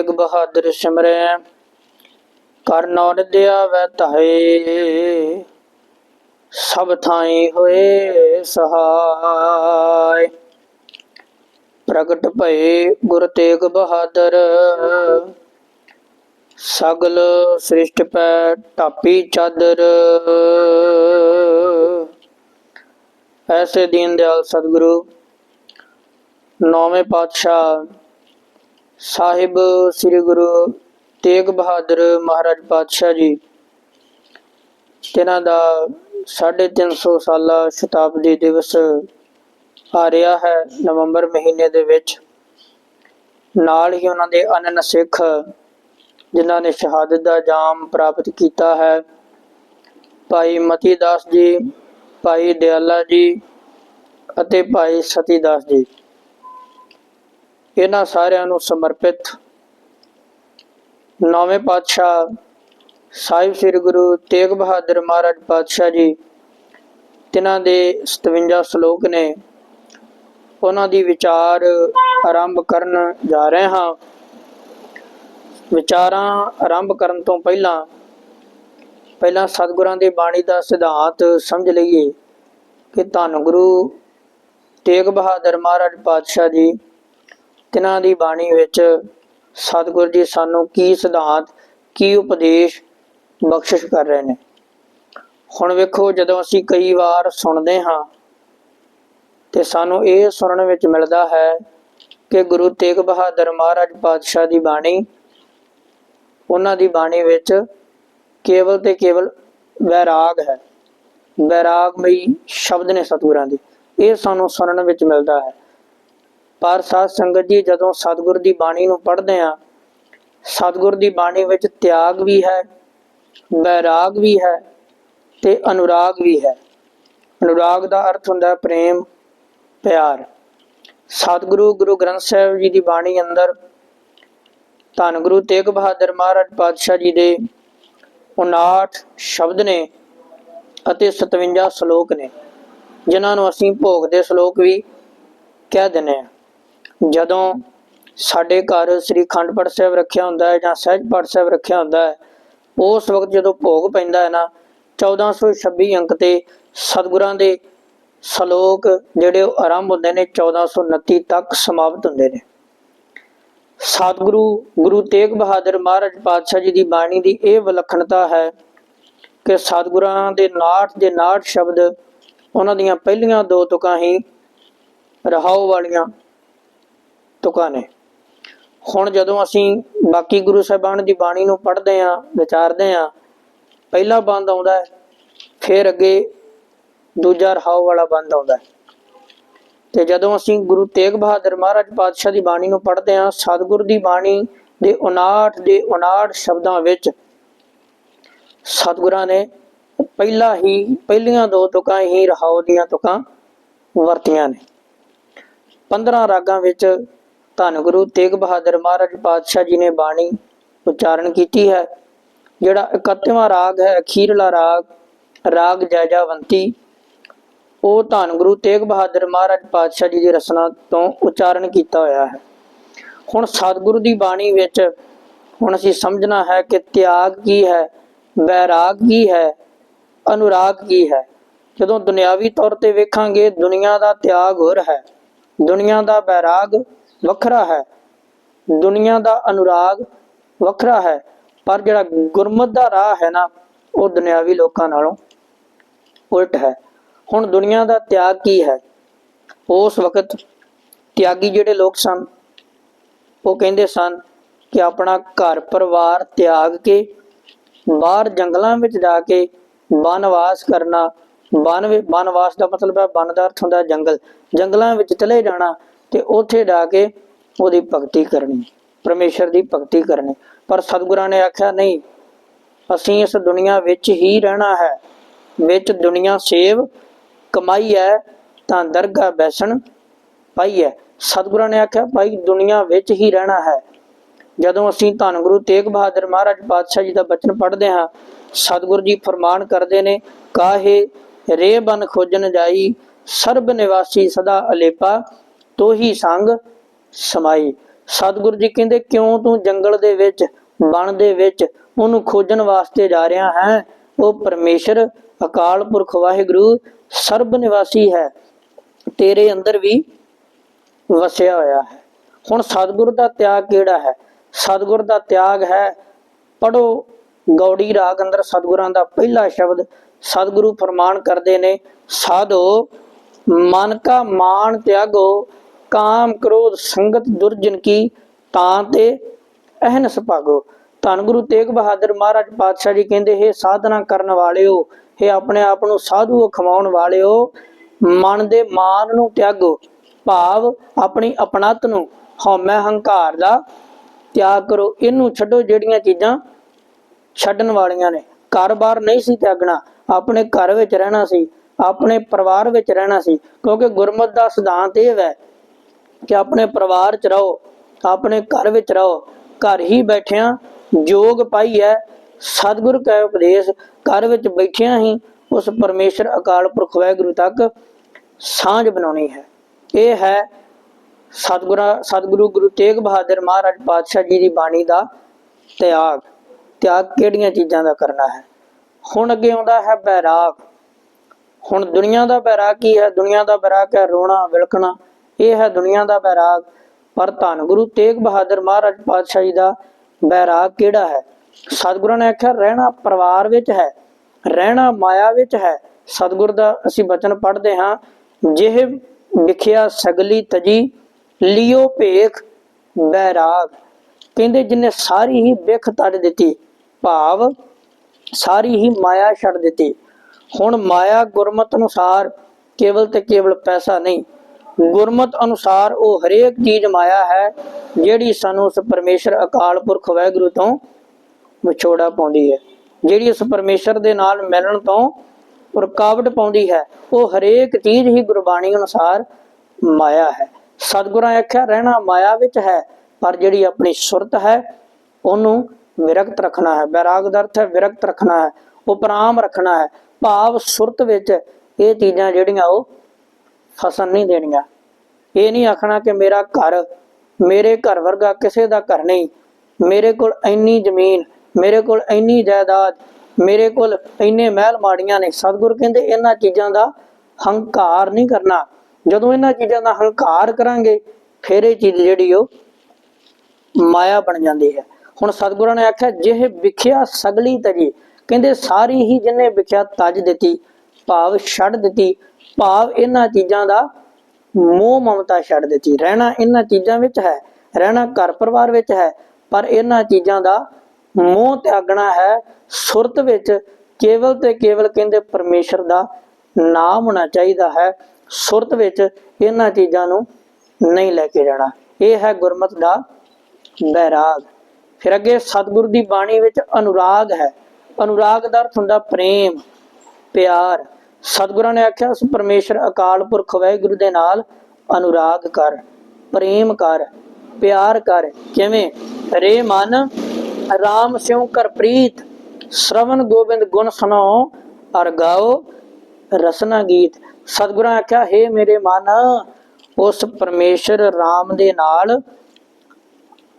ਤੇਗ ਬਹਾਦਰ ਸਿਮਰੈ, ਕਰ ਨੌਰਦਿਆ ਵੈ ਧਾਏ। ਸਭ ਥਾਈ ਹੋਏ ਸਹਾਇ। ਪ੍ਰਗਟ ਭਏ ਗੁਰ ਤੇਗ ਬਹਾਦਰ। ਸਗਲ ਸ੍ਰਿਸ਼ਟ ਪੈ ਟਾਪੀ ਚਾਦਰ। ਐਸੇ ਦੀਨ ਦਿਆਲ ਸਤਿਗੁਰੂ, ਨੌਵੇਂ ਪਾਤਸ਼ਾਹ ਸਾਹਿਬ ਸ੍ਰੀ ਗੁਰੂ ਤੇਗ ਬਹਾਦਰ ਮਹਾਰਾਜ ਪਾਤਸ਼ਾਹ ਜੀ ਜਿਨ੍ਹਾਂ ਦਾ 350 ਸਾਲਾ ਸ਼ਤਾਬਦੀ ਦਿਵਸ ਆ ਰਿਹਾ ਹੈ ਨਵੰਬਰ ਮਹੀਨੇ ਦੇ ਵਿੱਚ। ਨਾਲ ਹੀ ਉਹਨਾਂ ਦੇ ਅਨਨ ਸਿੱਖ ਜਿਨ੍ਹਾਂ ਨੇ ਸ਼ਹਾਦਤ ਦਾ ਜਾਮ ਪ੍ਰਾਪਤ ਕੀਤਾ ਹੈ, ਭਾਈ ਮਤੀ ਦਾਸ ਜੀ, ਭਾਈ ਦਿਆਲਾ ਜੀ ਅਤੇ ਭਾਈ ਸਤੀ ਦਾਸ ਜੀ। ਇਹਨਾਂ ਸਾਰਿਆਂ ਨੂੰ ਸਮਰਪਿਤ। ਨੌਵੇਂ ਪਾਤਸ਼ਾਹ ਸਾਹਿਬ ਸ੍ਰੀ ਗੁਰੂ ਤੇਗ ਬਹਾਦਰ ਮਹਾਰਾਜ ਪਾਤਸ਼ਾਹ ਜੀ, ਤਿਨਾਂ ਦੇ 57 ਸ਼ਲੋਕ ਨੇ। ਉਹਨਾਂ ਦੀ ਵਿਚਾਰ ਆਰੰਭ ਕਰਨ ਜਾ ਰਹੇ ਹਾਂ। ਵਿਚਾਰਾਂ ਆਰੰਭ ਕਰਨ ਤੋਂ ਪਹਿਲਾਂ ਪਹਿਲਾਂ ਸਤਿਗੁਰਾਂ ਦੀ ਬਾਣੀ ਦਾ ਸਿਧਾਂਤ ਸਮਝ ਲਈਏ ਕਿ ਧੰਨ ਗੁਰੂ ਤੇਗ ਬਹਾਦਰ ਮਹਾਰਾਜ ਪਾਤਸ਼ਾਹ ਜੀ ਤਿਨਾਂ ਦੀ ਬਾਣੀ ਵਿੱਚ ਸਤਿਗੁਰ ਜੀ ਸਾਨੂੰ ਕੀ ਸਿਧਾਂਤ, ਕੀ ਉਪਦੇਸ਼ ਬਖਸ਼ਿਸ਼ ਕਰ ਰਹੇ ਨੇ। ਹੁਣ ਵੇਖੋ, ਜਦੋਂ ਅਸੀਂ ਕਈ ਵਾਰ ਸੁਣਦੇ ਹਾਂ ਤੇ ਸਾਨੂੰ ਇਹ ਸੁਣਨ ਵਿੱਚ ਮਿਲਦਾ ਹੈ ਕਿ ਗੁਰੂ ਤੇਗ ਬਹਾਦਰ ਮਹਾਰਾਜ ਪਾਤਸ਼ਾਹ ਦੀ ਬਾਣੀ, ਉਹਨਾਂ ਦੀ ਬਾਣੀ ਵਿੱਚ ਕੇਵਲ ਤੇ ਕੇਵਲ ਵੈਰਾਗ ਹੈ। ਵੈਰਾਗਮਈ ਸ਼ਬਦ ਨੇ ਸਤਿਗੁਰਾਂ ਦੇ। ਇਹ ਸਾਨੂੰ ਸੁਣਨ ਵਿੱਚ ਮਿਲਦਾ ਹੈ। ਪਰ ਸਾਧ ਸੰਗਤ ਜੀ, ਜਦੋਂ ਸਤਿਗੁਰ ਦੀ ਬਾਣੀ ਨੂੰ ਪੜ੍ਹਦੇ ਆ ਸਤਿਗੁਰ ਦੀ ਬਾਣੀ ਵਿੱਚ ਤਿਆਗ ਵੀ ਹੈ, ਵੈਰਾਗ ਵੀ ਹੈ ਤੇ ਅਨੁਰਾਗ ਵੀ ਹੈ। ਅਨੁਰਾਗ ਦਾ ਅਰਥ ਹੁੰਦਾ ਹੈ ਪ੍ਰੇਮ, ਪਿਆਰ। ਸਤਿਗੁਰੂ ਗੁਰੂ ਗ੍ਰੰਥ ਸਾਹਿਬ ਜੀ ਦੀ ਬਾਣੀ ਅੰਦਰ ਧੰਨ ਗੁਰੂ ਤੇਗ ਬਹਾਦਰ ਮਹਾਰਾਜ ਪਾਤਸ਼ਾਹ ਜੀ ਦੇ 59 ਸ਼ਬਦ ਨੇ ਅਤੇ 57 ਸ਼ਲੋਕ ਨੇ, ਜਿਨ੍ਹਾਂ ਨੂੰ ਅਸੀਂ ਭੋਗ ਦੇ ਸ਼ਲੋਕ ਵੀ ਕਹਿ ਦਿੰਦੇ ਆ ਜਦੋਂ ਸਾਡੇ ਘਰ ਸ੍ਰੀ ਖੰਡ ਪਾਠ ਸਾਹਿਬ ਰੱਖਿਆ ਹੁੰਦਾ ਹੈ ਜਾਂ ਸਹਿਜ ਪਾਠ ਸਾਹਿਬ ਰੱਖਿਆ ਹੁੰਦਾ ਹੈ, ਉਸ ਵਕਤ ਜਦੋਂ ਭੋਗ ਪੈਂਦਾ ਹੈ ਨਾ 1426 ਅੰਕ ਤੇ ਸਤਿਗੁਰਾਂ ਦੇ ਸ਼ਲੋਕ ਜਿਹੜੇ ਉਹ ਆਰੰਭ ਹੁੰਦੇ ਨੇ 1429 ਤੱਕ ਸਮਾਪਤ ਹੁੰਦੇ ਨੇ। ਸਤਿਗੁਰੂ, ਗੁਰੂ ਤੇਗ ਬਹਾਦਰ ਮਹਾਰਾਜ ਪਾਤਸ਼ਾਹ ਜੀ ਦੀ ਬਾਣੀ ਦੀ ਇਹ ਵਿਲੱਖਣਤਾ ਹੈ ਕਿ ਸਤਿਗੁਰਾਂ ਦੇ ਨਾਟ ਦੇ ਨਾਟ ਸ਼ਬਦ ਉਹਨਾਂ ਦੀਆਂ ਪਹਿਲੀਆਂ ਦੋ ਤੁਕਾਂ ਹੀ ਰਹਾਉ ਵਾਲੀਆਂ ਤੁਕਾਂ ਨੇ। ਹੁਣ ਜਦੋਂ ਅਸੀਂ ਬਾਕੀ ਗੁਰੂ ਸਾਹਿਬਾਨ ਦੀ ਬਾਣੀ ਨੂੰ ਪੜ੍ਹਦੇ ਆਂ ਵਿਚਾਰਦੇ ਆਂ ਪਹਿਲਾ ਬੰਦ ਆਉਂਦਾ ਹੈ, ਫਿਰ ਅੱਗੇ ਦੂਜਾ ਰਹਾਉ ਵਾਲਾ ਬੰਦ ਆਉਂਦਾ ਹੈ। ਤੇ ਜਦੋਂ ਅਸੀਂ ਗੁਰੂ ਤੇਗ ਬਹਾਦਰ ਮਹਾਰਾਜ ਪਾਤਸ਼ਾਹ ਦੀ ਬਾਣੀ ਨੂੰ ਪੜ੍ਹਦੇ ਆਂ ਸਤਿਗੁਰ ਦੀ ਬਾਣੀ ਦੇ 59 ਦੇ 59 ਸ਼ਬਦਾਂ ਵਿੱਚ ਸਤਿਗੁਰਾਂ ਨੇ ਪਹਿਲਾ ਹੀ, ਪਹਿਲੀਆਂ ਦੋ ਤੁਕਾਂ ਹੀ ਰਹਾਉ ਦੀਆਂ ਤੁਕਾਂ ਵਰਤੀਆਂ ਨੇ। 15 ਰਾਗਾਂ ਵਿੱਚ ਧੰਨ ਗੁਰੂ ਤੇਗ ਬਹਾਦਰ ਮਹਾਰਾਜ ਪਾਤਸ਼ਾਹ ਜੀ ਨੇ ਬਾਣੀ ਉਚਾਰਨ ਕੀਤੀ ਹੈ, ਜਿਹੜਾ 31ਵਾਂ ਰਾਗ ਹੈ, ਅਖੀਰਲਾ ਰਾਗ ਰਾਗ ਜੈਜਾਵੰਤੀ, ਉਹ ਧੰਨ ਗੁਰੂ ਤੇਗ ਬਹਾਦਰ ਮਹਾਰਾਜ ਪਾਤਸ਼ਾਹ ਜੀ ਦੀ ਰਚਨਾ ਤੋਂ ਉਚਾਰਨ ਕੀਤਾ ਹੋਇਆ ਹੈ। ਹੁਣ ਸਤਿਗੁਰੂ ਦੀ ਬਾਣੀ ਵਿੱਚ ਹੁਣ ਅਸੀਂ ਸਮਝਣਾ ਹੈ ਕਿ ਤਿਆਗ ਕੀ ਹੈ, ਵੈਰਾਗ ਕੀ ਹੈ, ਅਨੁਰਾਗ ਕੀ ਹੈ। ਜਦੋਂ ਦੁਨਿਆਵੀ ਤੌਰ ਤੇ ਵੇਖਾਂਗੇ, ਦੁਨੀਆ ਦਾ ਤਿਆਗ ਹੋਰ ਹੈ, ਦੁਨੀਆ ਦਾ ਵੈਰਾਗ ਵੱਖਰਾ ਹੈ। ਦੁਨੀਆ ਦਾ ਅਨੁਰਾਗ ਵੱਖਰਾ ਹੈ, ਪਰ ਜਿਹੜਾ ਗੁਰਮਤ ਦਾ ਰਾਹ ਹੈ ਨਾ, ਉਹ ਦੁਨਿਆਵੀ ਲੋਕਾਂ ਨਾਲੋਂ ਉਲਟ ਹੈ। ਹੁਣ ਦੁਨੀਆ ਦਾ ਤਿਆਗ ਕੀ ਹੈ? ਉਸ ਵਕਤ ਤਿਆਗੀ ਜਿਹੜੇ ਲੋਕ ਸਨ, ਉਹ ਕਹਿੰਦੇ ਸਨ ਕਿ ਆਪਣਾ ਘਰ ਪਰਿਵਾਰ ਤਿਆਗ ਕੇ, ਬਾਹਰ ਜੰਗਲਾਂ ਵਿੱਚ ਜਾ ਕੇ ਬਨਵਾਸ ਕਰਨਾ। ਬਨ ਵਿ- ਬਨਵਾਸ ਦਾ ਮਤਲਬ ਹੈ ਬਨ ਦਾ ਅਰਥ ਹੁੰਦਾ ਜੰਗਲ। ਜੰਗਲਾਂ ਵਿੱਚ ਚਲੇ ਜਾਣਾ ਤੇ ਉੱਥੇ ਜਾ ਕੇ ਉਹਦੀ ਭਗਤੀ ਕਰਨੀ, ਪਰਮੇਸ਼ਰ ਦੀ ਭਗਤੀ ਕਰਨੀ। ਪਰ ਸਤਿਗੁਰਾਂ ਨੇ ਆਖਿਆ, ਨਹੀਂ, ਅਸੀਂ ਇਸ ਦੁਨੀਆ ਵਿੱਚ ਹੀ ਰਹਿਣਾ ਹੈ। ਵਿੱਚ ਦੁਨੀਆ ਸੇਵ, ਕਮਾਈ ਹੈ, ਤਾਂ ਦਰਗਾਹ ਬੈਸਣ ਪਾਈ ਹੈ। ਸਤਿਗੁਰਾਂ ਨੇ ਆਖਿਆ, ਭਾਈ, ਦੁਨੀਆ ਵਿੱਚ ਹੀ ਰਹਿਣਾ ਹੈ। ਜਦੋਂ ਅਸੀਂ ਧੰਨ ਗੁਰੂ ਤੇਗ ਬਹਾਦਰ ਮਹਾਰਾਜ ਪਾਤਸ਼ਾਹ ਜੀ ਦਾ ਬਚਨ ਪੜ੍ਹਦੇ ਹਾਂ, ਸਤਿਗੁਰੂ ਜੀ ਫਰਮਾਨ ਕਰਦੇ ਨੇ, ਕਾਹੇ ਰੇ ਬਨ ਖੋਜਨ ਜਾਈ, ਸਰਬ ਨਿਵਾਸੀ ਸਦਾ ਅਲੇਪਾ ਤੋਹੀ ਸੰਗ ਸਮਾਈ। ਸਤਿਗੁਰੂ ਜੀ ਕਹਿੰਦੇ, ਕਿਉਂ ਤੂੰ ਜੰਗਲ ਦੇ ਵਿੱਚ, ਵਣ ਦੇ ਵਿੱਚ ਉਹਨੂੰ ਖੋਜਣ ਵਾਸਤੇ ਜਾ ਰਿਹਾ ਹੈ? ਉਹ ਪਰਮੇਸ਼ਰ, ਅਕਾਲ ਪੁਰਖ ਵਾਹਿਗੁਰੂ, ਸਰਬ ਨਿਵਾਸੀ ਹੈ। ਤੇਰੇ ਅੰਦਰ ਵੀ ਵਸਿਆ ਹੋਇਆ ਹੈ। ਹੁਣ ਸਤਿਗੁਰ ਦਾ ਤਿਆਗ ਕਿਹੜਾ ਹੈ? ਸਤਿਗੁਰ ਦਾ ਤਿਆਗ ਹੈ ਪੜੋ ਗੌੜੀ ਰਾਗ ਅੰਦਰ ਸਤਿਗੁਰਾਂ ਦਾ ਪਹਿਲਾ ਸ਼ਬਦ। ਸਤਿਗੁਰੂ ਫਰਮਾਨ ਕਰਦੇ ਨੇ, ਸਾਧੋ, ਮਨ ਕਾ ਮਾਨ ਤਿਆਗੋ ਕਾਮ ਕ੍ਰੋਧ ਸੰਗਤ ਦੁਰਜਨ ਕੀ ਤਾਂ ਤੇ ਅਹਨਸ ਭਾਗੋ। ਧੰਨ ਗੁਰੂ ਤੇਗ ਬਹਾਦਰ ਮਹਾਰਾਜ ਪਾਤਸ਼ਾਹ ਜੀ ਕਹਿੰਦੇ, ਹੈ ਸਾਧਨਾ ਕਰਨ ਵਾਲਿਓ ਇਹ ਆਪਣੇ ਆਪ ਨੂੰ ਸਾਧੂ ਖਵਾਉਣ ਵਾਲਿਓ, ਮਨ ਦੇ ਮਾਨ ਨੂੰ ਤਿਆਗੋ। ਭਾਵ ਆਪਣੀ ਆਪਣਤ ਨੂੰ ਹਉਮੈ ਹੰਕਾਰ ਦਾ ਤਿਆਗ ਕਰੋ। ਇਹਨੂੰ ਛੱਡੋ ਜਿਹੜੀਆਂ ਚੀਜ਼ਾਂ ਛੱਡਣ ਵਾਲੀਆਂ ਨੇ। ਘਰ-ਬਾਰ ਨਹੀਂ ਸੀ ਤਿਆਗਣਾ। ਆਪਣੇ ਘਰ ਵਿੱਚ ਰਹਿਣਾ ਸੀ। ਆਪਣੇ ਪਰਿਵਾਰ ਵਿੱਚ ਰਹਿਣਾ ਸੀ। ਕਿਉਂਕਿ ਗੁਰਮਤ ਦਾ ਸਿਧਾਂਤ ਇਹ ਹੈ ਕਿ ਆਪਣੇ ਪਰਿਵਾਰ 'ਚ ਰਹੋ, ਆਪਣੇ ਘਰ ਵਿੱਚ ਰਹੋ, ਘਰ ਹੀ ਬੈਠਿਆਂ ਜੋਗ ਪਾਈ ਹੈ। ਸਤਿਗੁਰ ਕੈ ਉਪਦੇਸ਼, ਘਰ ਵਿੱਚ ਬੈਠਿਆਂ ਹੀ ਉਸ ਪਰਮੇਸ਼ਰ ਅਕਾਲ ਪੁਰਖ ਵਾਹਿਗੁਰੂ ਤੱਕ ਸਾਂਝ ਬਣਾਉਣੀ ਹੈ। ਇਹ ਹੈ ਸਤਿਗੁਰਾਂ, ਸਤਿਗੁਰੂ ਗੁਰੂ ਤੇਗ ਬਹਾਦਰ ਮਹਾਰਾਜ ਪਾਤਸ਼ਾਹ ਜੀ ਦੀ ਬਾਣੀ ਦਾ ਤਿਆਗ। ਤਿਆਗ ਕਿਹੜੀਆਂ ਚੀਜ਼ਾਂ ਦਾ ਕਰਨਾ ਹੈ? ਹੁਣ ਅੱਗੇ ਆਉਂਦਾ ਹੈ ਬੈਰਾਗ। ਹੁਣ ਦੁਨੀਆ ਦਾ ਬੈਰਾਗ ਕੀ ਹੈ? ਦੁਨੀਆ ਦਾ ਬੈਰਾਗ ਹੈ ਰੋਣਾ ਵਿਲਕਣਾ ਇਹ ਹੈ ਦੁਨੀਆ ਦਾ ਬੈਰਾਗ। ਪਰ ਧੰਨ ਗੁਰੂ ਤੇਗ ਬਹਾਦਰ ਮਹਾਰਾਜ ਪਾਤਸ਼ਾਹ ਜੀ ਦਾ ਬੈਰਾਗ ਕਿਹੜਾ ਹੈ? ਸਤਿਗੁਰਾਂ ਨੇ ਆਖਿਆ, ਰਹਿਣਾ ਪਰਿਵਾਰ ਵਿੱਚ ਹੈ, ਰਹਿਣਾ ਮਾਇਆ ਵਿੱਚ ਹੈ। ਸਤਿਗੁਰ ਦਾ ਅਸੀਂ ਬਚਨ ਪੜ੍ਹਦੇ ਹਾਂ, ਜਿਹ ਵਿਖਿਆ ਸਗਲੀ ਤਜੀ, ਲਿਓ ਭੇਖ ਬੈਰਾਗ। ਕਹਿੰਦੇ, ਜਿਨੇ ਸਾਰੀ ਹੀ ਵਿਖ ਤੜ ਦਿੱਤੀ, ਭਾਵ ਸਾਰੀ ਹੀ ਮਾਇਆ ਛੱਡ ਦਿੱਤੀ। ਹੁਣ ਮਾਇਆ ਗੁਰਮਤ ਅਨੁਸਾਰ ਕੇਵਲ ਤੇ ਕੇਵਲ ਪੈਸਾ ਨਹੀਂ ਗੁਰਮਤ ਅਨੁਸਾਰ ਉਹ ਹਰੇਕ ਚੀਜ਼ ਮਾਇਆ ਹੈ, ਜਿਹੜੀ ਸਾਨੂੰ ਉਸ ਪਰਮੇਸ਼ਰ ਅਕਾਲ ਪੁਰਖ ਵਾਹਿਗੁਰੂ ਤੋਂ ਵਿਛੋੜਾ ਪਾਉਂਦੀ ਹੈ। ਜਿਹੜੀ ਉਸ ਪਰਮੇਸ਼ਰ ਦੇ ਨਾਲ ਮਿਲਣ ਤੋਂ ਰੁਕਾਵਟ ਪਾਉਂਦੀ ਹੈ, ਉਹ ਹਰੇਕ ਚੀਜ਼ ਹੀ ਗੁਰਬਾਣੀ ਅਨੁਸਾਰ ਮਾਇਆ ਹੈ। ਸਤਿਗੁਰਾਂ ਆਖਿਆ, ਰਹਿਣਾ ਮਾਇਆ ਵਿੱਚ ਹੈ, ਪਰ ਜਿਹੜੀ ਆਪਣੀ ਸੁਰਤ ਹੈ, ਉਹਨੂੰ ਵਿਰਕਤ ਰੱਖਣਾ ਹੈ। ਬੈਰਾਗ ਦਾ ਅਰਥ ਹੈ ਵਿਰਕਤ ਰੱਖਣਾ ਹੈ, ਉਪਰਾਮ ਰੱਖਣਾ ਹੈ। ਭਾਵ ਸੁਰਤ ਵਿੱਚ ਇਹ ਚੀਜ਼ਾਂ ਜਿਹੜੀਆਂ ਉਹ ਫਸਣ ਨਹੀਂ ਦੇਣੀਆਂ। ਇਹ ਨਹੀਂ ਆਖਣਾ ਕਿ ਮੇਰਾ ਘਰ, ਮੇਰੇ ਘਰ ਵਰਗਾ ਕਿਸੇ ਦਾ ਘਰ ਨਹੀਂ। ਮੇਰੇ ਕੋਲ ਇੰਨੀ ਜ਼ਮੀਨ, ਮੇਰੇ ਕੋਲ ਇੰਨੀ ਜਾਇਦਾਦ, ਮੇਰੇ ਕੋਲ ਇੰਨੇ ਮਹਿਲ ਮਾੜੀਆਂ ਨੇ। ਸਤਿਗੁਰ ਕਹਿੰਦੇ ਇਹਨਾਂ ਚੀਜ਼ਾਂ ਦਾ ਹੰਕਾਰ ਨਹੀਂ ਕਰਨਾ। ਜਦੋਂ ਇਹਨਾਂ ਚੀਜ਼ਾਂ ਦਾ ਹੰਕਾਰ ਕਰਾਂਗੇ, ਫਿਰ ਇਹ ਚੀਜ਼ ਜਿਹੜੀ ਉਹ ਮਾਇਆ ਬਣ ਜਾਂਦੀ ਹੈ। ਹੁਣ ਸਤਿਗੁਰਾਂ ਨੇ ਆਖਿਆ ਜਿਹ ਵਿਖਿਆ ਸਗਲੀ ਤਜੀ ਕਹਿੰਦੇ ਸਾਰੀ ਹੀ ਜਿਨੇ ਵਿਖਿਆ ਤਜ ਦਿੱਤੀ, ਭਾਵ ਛੱਡ ਦਿੱਤੀ, ਭਾਵ ਇਹਨਾਂ ਚੀਜ਼ਾਂ ਦਾ ਮੋਹ ਮਮਤਾ ਛੱਡ ਦਿੱਤੀ। ਰਹਿਣਾ ਇਹਨਾਂ ਚੀਜ਼ਾਂ ਵਿੱਚ ਹੈ, ਰਹਿਣਾ ਘਰ ਪਰਿਵਾਰ ਵਿੱਚ ਹੈ, ਪਰ ਇਹਨਾਂ ਚੀਜ਼ਾਂ ਦਾ ਮੋਹ ਤਿਆਗਣਾ ਹੈ। ਸੁਰਤ ਵਿੱਚ ਕੇਵਲ ਤੇ ਕੇਵਲ ਕਹਿੰਦੇ ਪਰਮੇਸ਼ਰ ਦਾ ਨਾਮ ਹੋਣਾ ਚਾਹੀਦਾ ਹੈ। ਸੁਰਤ ਵਿੱਚ ਇਹਨਾਂ ਚੀਜ਼ਾਂ ਨੂੰ ਨਹੀਂ ਲੈ ਕੇ ਜਾਣਾ। ਇਹ ਹੈ ਗੁਰਮਤ ਦਾ ਬੈਰਾਗ। ਫਿਰ ਅੱਗੇ ਸਤਿਗੁਰੂ ਦੀ ਬਾਣੀ ਵਿੱਚ ਅਨੁਰਾਗ ਹੈ। ਅਨੁਰਾਗ ਦਾ ਅਰਥ ਹੁੰਦਾ ਪ੍ਰੇਮ, ਪਿਆਰ। ਸਤਿਗੁਰਾਂ ਨੇ ਆਖਿਆ ਉਸ ਪਰਮੇਸ਼ਰ ਅਕਾਲ ਪੁਰਖ ਵਾਹਿਗੁਰੂ ਦੇ ਨਾਲ ਅਨੁਰਾਗ ਕਰ, ਪ੍ਰੇਮ ਕਰ, ਪਿਆਰ ਕਰ। ਕਿਵੇਂ? ਰੇ ਮਨ, ਰਾਮ ਸਿਉ ਕਰ ਪ੍ਰੀਤ ਸ਼ਰਵਨ ਗੋਬਿੰਦ ਗੁਣ ਸੁਣਾਓ, ਅਰ ਗਾਓ ਰਸਨਾ ਗੀਤ। ਸਤਿਗੁਰਾਂ ਆਖਿਆ, ਹੇ ਮੇਰੇ ਮਨ, ਉਸ ਪਰਮੇਸ਼ਰ ਰਾਮ ਦੇ ਨਾਲ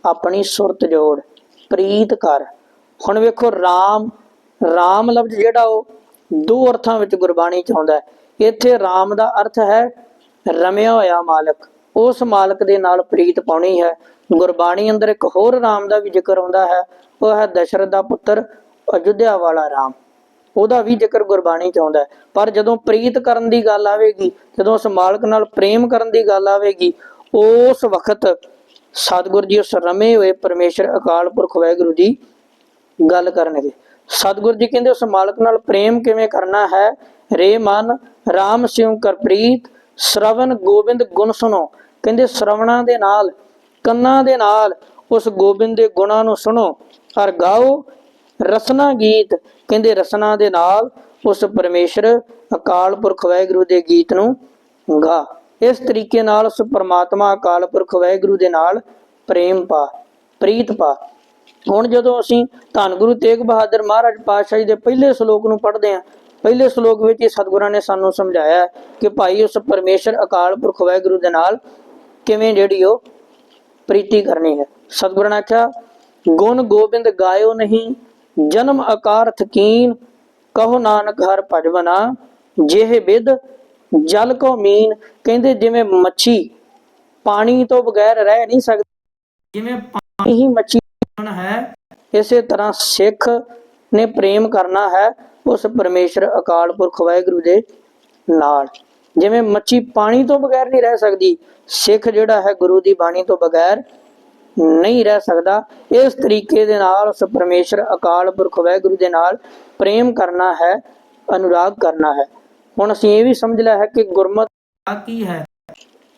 ਆਪਣੀ ਸੁਰਤ ਜੋੜ, ਪ੍ਰੀਤ ਕਰ। ਹੁਣ ਵੇਖੋ, ਰਾਮ ਰਾਮ ਲਫ਼ਜ਼ ਜਿਹੜਾ ਉਹ ਦੋ ਅਰਥਾਂ ਵਿੱਚ ਗੁਰਬਾਣੀ ਚ ਆਉਂਦਾ ਹੈ। ਇੱਥੇ ਰਾਮ ਦਾ ਅਰਥ ਹੈ, ਰਮਿਆ ਹੋਇਆ ਮਾਲਕ। ਉਸ ਮਾਲਕ ਦੇ ਨਾਲ ਪ੍ਰੀਤ ਪਾਉਣੀ ਹੈ। ਗੁਰਬਾਣੀ ਅੰਦਰ ਇੱਕ ਹੋਰ ਰਾਮ ਦਾ ਵੀ ਜ਼ਿਕਰ ਆਉਂਦਾ ਹੈ, ਉਹ ਹੈ ਦਸ਼ਰਥ ਦਾ ਪੁੱਤਰ ਅਯੁੱਧਿਆ ਵਾਲਾ ਰਾਮ। ਉਹਦਾ ਵੀ ਜ਼ਿਕਰ ਗੁਰਬਾਣੀ ਚ ਆਉਂਦਾ ਹੈ। ਪਰ ਜਦੋਂ ਪ੍ਰੀਤ ਕਰਨ ਦੀ ਗੱਲ ਆਵੇਗੀ, ਜਦੋਂ ਉਸ ਮਾਲਕ ਨਾਲ ਪ੍ਰੇਮ ਕਰਨ ਦੀ ਗੱਲ ਆਵੇਗੀ, ਉਸ ਵਕਤ ਸਤਿਗੁਰੂ ਜੀ ਉਸ ਰਮੇ ਹੋਏ ਪਰਮੇਸ਼ਰ ਅਕਾਲ ਪੁਰਖ ਵਾਹਿਗੁਰੂ ਦੀ ਗੱਲ ਕਰਨਗੇ। ਸਤਿਗੁਰੂ ਜੀ ਕਹਿੰਦੇ, ਉਸ ਮਾਲਕ ਨਾਲ ਪ੍ਰੇਮ ਕਿਵੇਂ ਕਰਨਾ ਹੈ? ਰੇ ਮਨ RAM ਸਿਉ ਕਰਪ੍ਰੀਤ ਸ਼ਰਵਨ ਗੋਬਿੰਦ ਗੁਣ ਸੁਣੋ। ਕਹਿੰਦੇ, ਸ਼ਰਵਣਾ ਦੇ ਨਾਲ, ਕੰਨਾਂ ਦੇ ਨਾਲ ਉਸ ਗੋਬਿੰਦ ਦੇ ਗੁਣਾਂ ਨੂੰ ਸੁਣੋ। ਔਰ ਗਾਓ ਰਸਨਾ ਗੀਤ। ਕਹਿੰਦੇ, ਰਸਨਾ ਦੇ ਨਾਲ ਉਸ ਪਰਮੇਸ਼ਰ, ਅਕਾਲ ਪੁਰਖ ਵਾਹਿਗੁਰੂ ਦੇ ਗੀਤ ਨੂੰ ਗਾ। ਇਸ ਤਰੀਕੇ ਨਾਲ ਉਸ ਪਰਮਾਤਮਾ, ਅਕਾਲ ਪੁਰਖ ਵਾਹਿਗੁਰੂ ਦੇ ਨਾਲ ਪ੍ਰੇਮ ਪਾ, ਪ੍ਰੀਤ ਪਾ। ਹੁਣ ਜਦੋਂ ਅਸੀਂ ਧੰਨ ਗੁਰੂ ਤੇਗ ਬਹਾਦਰ ਮਹਾਰਾਜ ਪਾਤਸ਼ਾਹ ਜੀ ਦੇ ਪਹਿਲੇ ਸ਼ਲੋਕ ਨੂੰ ਪੜ੍ਹਦੇ ਹਾਂ, ਪਹਿਲੇ ਸ਼ਲੋਕ ਵਿੱਚ ਹੀ ਸਤਿਗੁਰਾਂ ਨੇ ਸਾਨੂੰ ਸਮਝਾਇਆ ਕਿ ਭਾਈ ਉਸ ਪਰਮੇਸ਼ਰ ਅਕਾਲ ਪੁਰਖ ਵਾਹਿਗੁਰੂ ਦੇ ਨਾਲ ਕਿਵੇਂ ਜਿਹੜੀ ਉਹ ਪ੍ਰੀਤੀ ਕਰਨੀ ਹੈ। ਸਤਿਗੁਰਾਂ ਨੇ ਆਖਿਆ, ਗੁਣ ਗੋਬਿੰਦ ਗਾਇਓ ਨਹੀਂ, ਜਨਮ ਆਕਾਰ ਥਕੀਨ ਕਹੋ ਨਾਨਕ ਹਰ ਭਜਵਨਾ ਜਿਹੇ ਵਿਦ ਜਲ ਕੋ ਮੀਨ। ਕਹਿੰਦੇ ਜਿਵੇਂ ਮੱਛੀ ਪਾਣੀ ਤੋਂ ਬਗੈਰ ਰਹਿ ਨਹੀਂ ਸਕਦੀ, ਜਿਵੇਂ ਪਾਣੀ ਹੀ ਮੱਛੀ ਜੀਵਨ ਹੈ? ਇਸੇ ਤਰ੍ਹਾਂ ਸਿੱਖ ਨੇ ਪ੍ਰੇਮ ਕਰਨਾ ਹੈ ਉਸ ਪਰਮੇਸ਼ਰ ਅਕਾਲ ਪੁਰਖ ਵਾਹਿਗੁਰੂ ਦੇ ਨਾਲ। ਜਿਵੇਂ ਮੱਛੀ ਪਾਣੀ ਤੋਂ ਬਗੈਰ ਨਹੀਂ ਰਹਿ ਸਕਦੀ ਸਿੱਖ ਜਿਹੜਾ ਹੈ ਗੁਰੂ ਦੀ ਬਾਣੀ ਤੋਂ ਬਗੈਰ ਨਹੀਂ ਰਹਿ ਸਕਦਾ। ਇਸ ਤਰੀਕੇ ਦੇ ਨਾਲ ਉਸ ਪਰਮੇਸ਼ਰ ਅਕਾਲ ਪੁਰਖ ਵਾਹਿਗੁਰੂ ਦੇ ਨਾਲ ਪ੍ਰੇਮ ਕਰਨਾ ਹੈ ਅਨੁਰਾਗ ਕਰਨਾ ਹੈ। ਹੁਣ ਅਸੀਂ ਇਹ ਵੀ ਸਮਝ ਲਿਆ ਹੈ ਕਿ ਗੁਰਮਤ ਕੀ ਹੈ?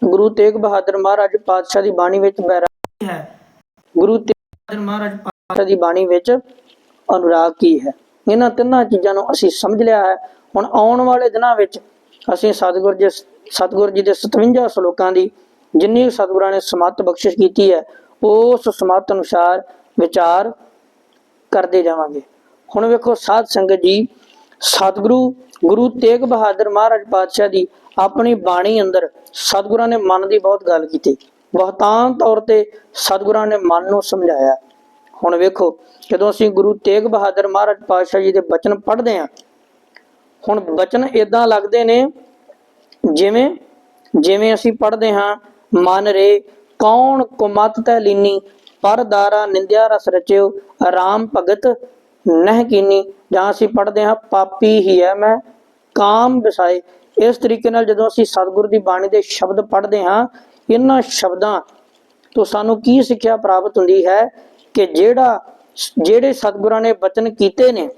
ਗੁਰੂ ਤੇਗ ਬਹਾਦਰ ਮਹਾਰਾਜ ਪਾਤਸ਼ਾਹ ਦੀ ਬਾਣੀ ਵਿੱਚ ਬੈਰਾਗੀ ਹੈ? ਗੁਰੂ ਮਹਾਰਾਜ, ਪਾਤਸ਼ਾਹ ਦੀ ਬਾਣੀ ਵਿੱਚ ਅਨੁਰਾਗ ਕੀ ਹੈ? ਇਹਨਾਂ ਤਿੰਨਾਂ ਚੀਜ਼ਾਂ ਨੂੰ ਅਸੀਂ ਸਮਝ ਲਿਆ ਹੈ। ਹੁਣ ਆਉਣ ਵਾਲੇ ਦਿਨਾਂ ਵਿੱਚ ਅਸੀਂ ਸਤਿਗੁਰ ਜੀ ਸਤਿਗੁਰ ਜੀ ਦੇ 57 ਸ਼ਲੋਕਾਂ ਦੀ ਜਿੰਨੀ ਸਤਿਗੁਰਾਂ ਨੇ ਸਮੱਤ ਬਖਸ਼ਿਸ਼ ਕੀਤੀ ਹੈ, ਉਸ ਸਮੱਤ ਅਨੁਸਾਰ ਵਿਚਾਰ ਕਰਦੇ ਜਾਵਾਂਗੇ। ਹੁਣ ਵੇਖੋ ਸਾਧ ਸੰਗਤ ਜੀ, ਸਤਿਗੁਰੂ, ਗੁਰੂ ਤੇਗ ਬਹਾਦਰ ਮਹਾਰਾਜ ਪਾਤਸ਼ਾਹ ਦੀ ਆਪਣੀ ਬਾਣੀ ਅੰਦਰ ਸਤਿਗੁਰਾਂ ਨੇ ਮਨ ਦੀ ਬਹੁਤ ਗੱਲ ਕੀਤੀ। ਬਹੁਤਾਂ ਤੌਰ ਤੇ ਸਤਿਗੁਰਾਂ ਨੇ ਮਨ ਨੂੰ ਸਮਝਾਇਆ। ਹੁਣ ਵੇਖੋ, ਜਦੋਂ ਅਸੀਂ ਗੁਰੂ ਤੇਗ ਬਹਾਦਰ ਮਹਾਰਾਜ ਪਾਤਸ਼ਾਹ ਜੀ ਦੇ ਬਚਨ ਪੜ੍ਹਦੇ ਹਾਂ, ਹੁਣ ਬਚਨ ਇਦਾਂ ਲੱਗਦੇ ਨੇ, ਜਿਵੇਂ ਜਿਵੇਂ ਅਸੀਂ ਪੜ੍ਹਦੇ ਹਾਂ, ਮਨ ਰੇ ਕੌਣ ਕੁਮਤ ਤੈ ਲੀਨੀ ਪਰਦਾਰਾ ਨਿੰਦਿਆ ਰਸ ਰਚਿਓ, ਆਰਾਮ ਭਗਤ ਨਹਿ ਕੀਨੀ। ਜਾਂ ਅਸੀਂ ਪੜ੍ਹਦੇ ਹਾਂ, ਪਾਪੀ ਹੀ ਹੈ ਮੈਂ, ਕਾਮ ਵਿਸਾਏ ਇਸ ਤਰੀਕੇ ਨਾਲ ਜਦੋਂ ਅਸੀਂ ਸਤਿਗੁਰ ਦੀ ਬਾਣੀ ਦੇ ਸ਼ਬਦ ਪੜ੍ਹਦੇ ਹਾਂ ਇਹਨਾਂ ਸ਼ਬਦਾਂ ਤੋਂ ਸਾਨੂੰ ਕੀ ਸਿੱਖਿਆ ਪ੍ਰਾਪਤ ਹੁੰਦੀ ਹੈ ਕਿ ਜਿਹੜਾ ਜਿਹੜੇ ਸਤਿਗੁਰਾਂ ਨੇ ਬਚਨ ਕੀਤੇ ਨੇ,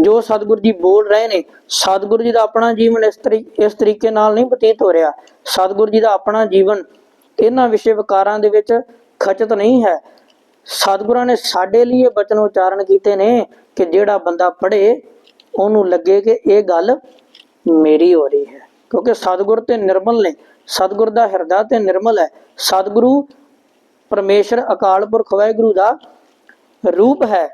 ਜੋ ਸਤਿਗੁਰ ਜੀ ਬੋਲ ਰਹੇ ਨੇ, ਸਤਿਗੁਰ ਜੀ ਦਾ ਆਪਣਾ ਜੀਵਨ ਇਸ ਤਰੀ, ਇਸ ਤਰੀਕੇ ਨਾਲ ਨਹੀਂ ਬਤੀਤ ਹੋ ਰਿਹਾ। ਸਤਿਗੁਰ ਜੀ ਦਾ ਆਪਣਾ ਜੀਵਨ ਇਹਨਾਂ ਵਿਸ਼ੇ ਵਿਕਾਰਾਂ ਦੇ ਵਿੱਚ ਖਚਤ ਨਹੀਂ ਹੈ। ਸਤਿਗੁਰਾਂ ਨੇ ਸਾਡੇ ਲਈ ਇਹ ਬਚਨ ਉਚਾਰਨ ਕੀਤੇ ਨੇ ਕਿ ਜਿਹੜਾ ਬੰਦਾ ਪੜ੍ਹੇ, ਉਹਨੂੰ ਲੱਗੇ ਕਿ ਇਹ ਗੱਲ ਮੇਰੀ ਹੋ ਰਹੀ ਹੈ। ਕਿਉਂਕਿ ਸਤਿਗੁਰ ਤੇ ਨਿਰਮਲ ਨੇ। ਸਤਿਗੁਰ ਦਾ ਹਿਰਦਾ ਤੇ ਨਿਰਮਲ ਹੈ। ਸਤਿਗੁਰੂ ਪਰਮੇਸ਼ਰ ਅਕਾਲ ਪੁਰਖ ਵਾਹਿਗੁਰੂ ਦਾ ਰੂਪ ਹੈ।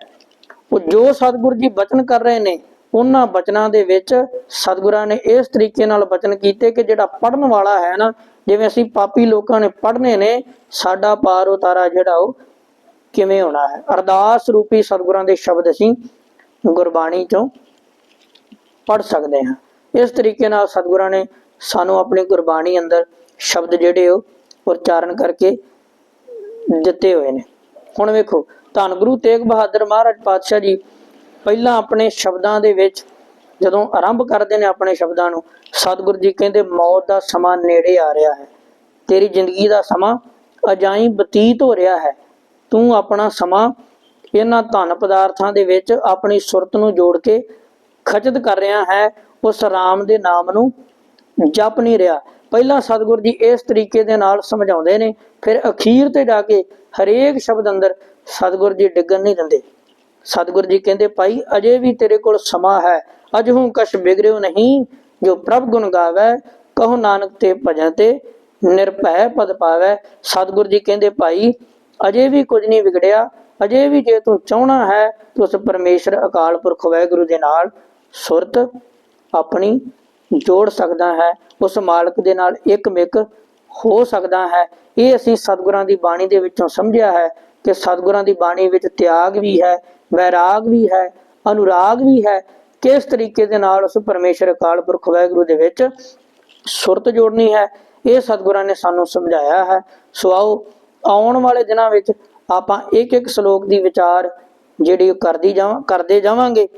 ਉਹ ਜੋ ਸਤਿਗੁਰ ਜੀ ਬਚਨ ਕਰ ਰਹੇ ਨੇ, ਉਹਨਾਂ ਬਚਨਾਂ ਦੇ ਵਿੱਚ ਸਤਿਗੁਰਾਂ ਨੇ ਇਸ ਤਰੀਕੇ ਨਾਲ ਬਚਨ ਕੀਤੇ ਕਿ ਜਿਹੜਾ ਪੜਨ ਵਾਲਾ ਹੈ ਨਾ, ਜਿਵੇਂ ਅਸੀਂ ਪਾਪੀ ਲੋਕਾਂ ਨੇ ਪੜਨੇ ਨੇ, ਸਾਡਾ ਪਾਰ ਉਤਾਰਾ ਜਿਹੜਾ ਉਹ ਕਿਵੇਂ ਹੋਣਾ ਹੈ? ਅਰਦਾਸ ਰੂਪੀ ਸਤਿਗੁਰਾਂ ਦੇ ਸ਼ਬਦ ਅਸੀਂ ਗੁਰਬਾਣੀ ਚੋਂ ਪੜ ਸਕਦੇ ਹਾਂ। ਇਸ ਤਰੀਕੇ ਨਾਲ ਸਤਿਗੁਰਾਂ ਨੇ ਸਾਨੂੰ ਆਪਣੀ ਗੁਰਬਾਣੀ ਅੰਦਰ ਸ਼ਬਦ ਜਿਹੜੇ ਉਹ ਉਚਾਰਨ ਕਰਕੇ ਦਿੱਤੇ ਹੋਏ ਨੇ। ਹੁਣ ਵੇਖੋ, ਧੰਨ ਗੁਰੂ ਤੇਗ ਬਹਾਦਰ ਮਹਾਰਾਜ ਪਾਤਸ਼ਾਹ ਜੀ ਪਹਿਲਾਂ ਆਪਣੇ ਸ਼ਬਦਾਂ ਦੇ ਵਿੱਚ ਜਦੋਂ ਆਰੰਭ ਕਰਦੇ ਨੇ ਆਪਣੇ ਸ਼ਬਦਾਂ ਨੂੰ, ਸਤਿਗੁਰੂ ਜੀ ਕਹਿੰਦੇ, ਮੌਤ ਦਾ ਸਮਾਂ ਨੇੜੇ ਆ ਰਿਹਾ ਹੈ। ਤੇਰੀ ਜ਼ਿੰਦਗੀ ਦਾ ਸਮਾਂ ਅਜਾਈ ਬਤੀਤ ਹੋ ਰਿਹਾ ਹੈ। ਤੂੰ ਆਪਣਾ ਸਮਾਂ ਇਹਨਾਂ ਧਨ ਪਦਾਰਥਾਂ ਦੇ ਵਿੱਚ ਆਪਣੀ ਸੁਰਤ ਨੂੰ ਜੋੜ ਕੇ ਖਚਤ ਕਰ ਰਿਹਾ ਹੈ। ਉਸ ਰਾਮ ਦੇ ਨਾਮ ਨੂੰ ਜਪ ਨਹੀਂ ਰਿਹਾ। ਪਹਿਲਾਂ ਸਤਿਗੁਰ ਜੀ ਇਸ ਤਰੀਕੇ ਦੇ ਨਾਲ ਸਮਝਾਉਂਦੇ ਨੇ, ਫਿਰ ਅਖੀਰ ਤੇ ਜਾ ਕੇ ਹਰੇਕ ਸ਼ਬਦ ਅੰਦਰ ਸਤਿਗੁਰ ਜੀ ਡਿੱਗਣ ਨਹੀਂ ਦਿੰਦੇ। ਸਤਿਗੁਰ ਜੀ ਕਹਿੰਦੇ, ਭਾਈ, ਅਜੇ ਵੀ ਤੇਰੇ ਕੋਲ ਸਮਾਂ ਹੈ। ਅਜਹੂ ਕਛ ਬਿਗੜਿਓ ਨਹੀਂ, ਜੋ ਪ੍ਰਭ ਗੁਣ ਗਾਵੇ, ਕਹੋ ਨਾਨਕ ਤੇ ਭਜਨ ਤੇ ਨਿਰਭੈ ਪਦ ਪਾਵੇ। ਸਤਿਗੁਰ ਜੀ ਕਹਿੰਦੇ, ਭਾਈ, ਅਜੇ ਵੀ ਕੁਝ ਨਹੀਂ ਵਿਗੜਿਆ। ਅਜੇ ਵੀ ਜੇ ਤੂੰ ਚਾਹਣਾ ਹੈ, ਤਾਂ ਉਸ ਪਰਮੇਸ਼ਰ ਅਕਾਲ ਪੁਰਖ ਵਾਹਿਗੁਰੂ ਦੇ ਨਾਲ ਸੁਰਤ ਆਪਣੀ ਜੋੜ ਸਕਦਾ ਹੈ, ਉਸ ਮਾਲਕ ਦੇ ਨਾਲ ਇੱਕ ਮਿਕ ਹੋ ਸਕਦਾ ਹੈ। ਇਹ ਅਸੀਂ ਸਤਿਗੁਰਾਂ ਦੀ ਬਾਣੀ ਦੇ ਵਿੱਚੋਂ ਸਮਝਿਆ ਹੈ ਕਿ ਸਤਿਗੁਰਾਂ ਦੀ ਬਾਣੀ ਵਿੱਚ ਤਿਆਗ ਵੀ ਹੈ, ਵੈਰਾਗ ਵੀ ਹੈ, ਅਨੁਰਾਗ ਵੀ ਹੈ। ਕਿਸ ਤਰੀਕੇ ਦੇ ਨਾਲ ਉਸ ਪਰਮੇਸ਼ਰ ਅਕਾਲ ਪੁਰਖ ਵਾਹਿਗੁਰੂ ਦੇ ਵਿੱਚ ਸੁਰਤ ਜੋੜਨੀ ਹੈ, ਇਹ ਸਤਿਗੁਰਾਂ ਨੇ ਸਾਨੂੰ ਸਮਝਾਇਆ ਹੈ। ਸੋ ਆਓ, ਆਉਣ ਵਾਲੇ ਦਿਨਾਂ ਵਿੱਚ ਆਪਾਂ ਇੱਕ ਇੱਕ ਸ਼ਲੋਕ ਦੀ ਵਿਚਾਰ ਜਿਹੜੀ ਉਹ ਕਰਦੀ ਜਾਵਾਂ ਕਰਦੇ ਜਾਵਾਂਗੇ।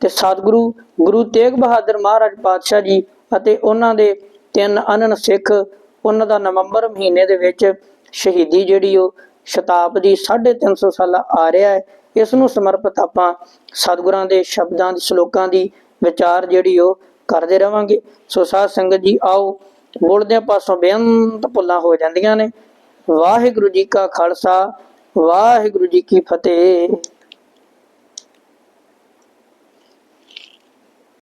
ਤੇ ਸਤਿਗੁਰੂ ਗੁਰੂ ਤੇਗ ਬਹਾਦਰ ਮਹਾਰਾਜ ਪਾਤਸ਼ਾਹ ਜੀ ਅਤੇ ਉਹਨਾਂ ਦੇ ਤਿੰਨ ਅਨਨ ਸਿੱਖ ਉਹਨਾਂ ਦਾ ਨਵੰਬਰ ਮਹੀਨੇ ਦੇ ਵਿੱਚ ਸ਼ਹੀਦੀ ਜਿਹੜੀ ਉਹ ਸ਼ਤਾਬਦੀ 350 ਸਾਲਾ ਆ ਰਿਹਾ ਹੈ। ਇਸ ਨੂੰ ਸਮਰਪਿਤ ਆਪਾਂ ਸਤਿਗੁਰਾਂ ਦੇ ਸ਼ਬਦਾਂ ਦੇ, ਸ਼ਲੋਕਾਂ ਦੀ ਵਿਚਾਰ ਜਿਹੜੀ ਉਹ ਕਰਦੇ ਰਵਾਂਗੇ। ਸੋ ਸਾਧ ਸੰਗਤ ਜੀ, ਆਓ ਬੋਲਦਿਆਂ ਪਾਸੋਂ ਬੇਅੰਤ ਭੁੱਲਾਂ ਹੋ ਜਾਂਦੀਆਂ ਨੇ। ਵਾਹਿਗੁਰੂ ਜੀ ਕਾ ਖਾਲਸਾ, ਵਾਹਿਗੁਰੂ ਜੀ ਕੀ ਫਤਿਹ।